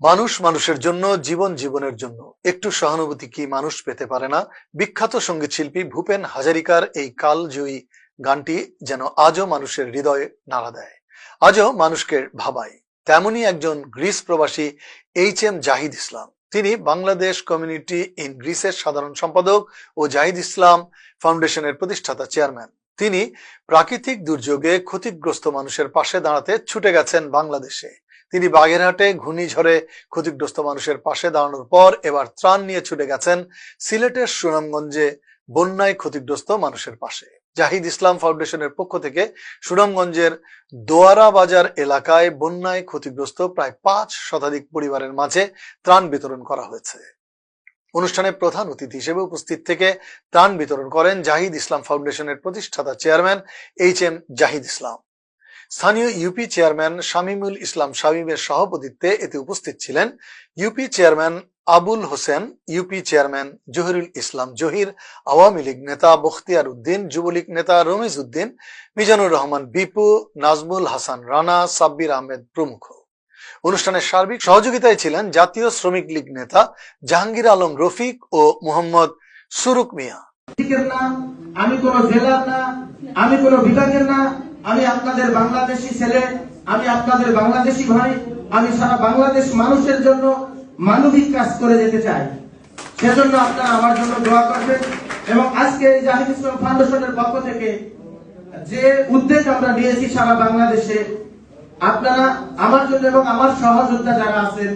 মানুষ মানুষের জন্য, জীবন জীবনের জন্য। একটু সহানুভূতি কি মানুষ পেতে পারে না? বিখ্যাত সংগীত শিল্পী ভূপেন হাজারিকার এই কালজয়ী গানটি যেন আজও মানুষের হৃদয়ে নাড়া দেয়। আজও মানুষকে ভাবায়। তেমনি একজন গ্রিস প্রবাসী এইচ এম জাহিদ ইসলাম। তিনি বাংলাদেশ কমিউনিটি ইন গ্রিসের সাধারণ সম্পাদক ও জাহিদ ইসলাম ফাউন্ডেশনের প্রতিষ্ঠাতা চেয়ারম্যান। তিনি প্রাকৃতিক দুর্যোগে ক্ষতিগ্রস্ত মানুষের পাশে দাঁড়াতে ছুটে গেছেন বাংলাদেশে। তিনি বাগেরহাটে ঘূর্ণিঝড়ে ক্ষতিগ্রস্ত মানুষের পাশে দাঁড়ানোর পর এবার ত্রাণ নিয়ে ছুটে গেছেন সিলেটের সুনামগঞ্জে বন্যায় ক্ষতিগ্রস্ত মানুষের পাশে। জাহিদ ইসলাম ফাউন্ডেশনের পক্ষ থেকে সুনামগঞ্জের দোয়ারা বাজার এলাকায় বন্যায় ক্ষতিগ্রস্ত প্রায় পাঁচ শতাধিক পরিবারের মাঝে ত্রাণ বিতরণ করা হয়েছে। অনুষ্ঠানে প্রধান অতিথি হিসেবে উপস্থিত থেকে ত্রাণ বিতরণ করেন জাহিদ ইসলাম ফাউন্ডেশনের প্রতিষ্ঠাতা chairman H M Zahid Islam. স্থানীয় ইউপি চেয়ারম্যান শামীমুল ইসলাম শামীমের সভাপতিত্বে এতে উপস্থিত ছিলেন UP chairman Abul Hossain UP chairman Zahirul Islam Zahir, Awami League নেতা বখতিয়ার উদ্দিন, যুবলীগ নেতা রমিজ উদ্দিন, মিজানুর রহমান বিপু, নাজমুল হাসান রানা, সাব্বির আহমেদ প্রমুখ। অনুষ্ঠানের সার্বিক সহযোগিতায় ছিলেন জাতীয় শ্রমিক লীগ নেতা জাহাঙ্গীর আলম রফিক ও মোহাম্মদ সুরুক মিয়া। আমি কোন জেলার না, আমি কোন বিভাগের না আমি আপনাদের বাংলাদেশি ছেলে, আমি আপনাদের বাংলাদেশি ভাই, আমি সারা বাংলাদেশ মানুষের জন্য মানবিক কাজ করে যেতে চাই। সেজন্য আপনারা আমার জন্য দোয়া করবেন এবং আজকে এই জাহিদ ইসলাম ফাউন্ডেশনের পক্ষ থেকে যে উদ্যোগ আমরা নিয়েছি সারা বাংলাদেশে, আপনারা আমার জন্য এবং আমার সহযোদ্ধা যারা আছেন,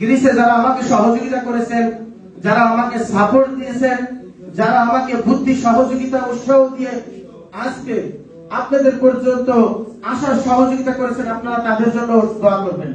গ্রিসে যারা আমাকে সহযোগিতা করেছেন, যারা আমাকে সাপোর্ট দিয়েছেন, যারা আমাকে বুদ্ধি, সহযোগিতা, উৎসাহ দিয়ে আজকে আপনাদের পর্যন্ত আসার সহযোগিতা করেছেন আপনারা তাদের জন্য দোয়া করবেন।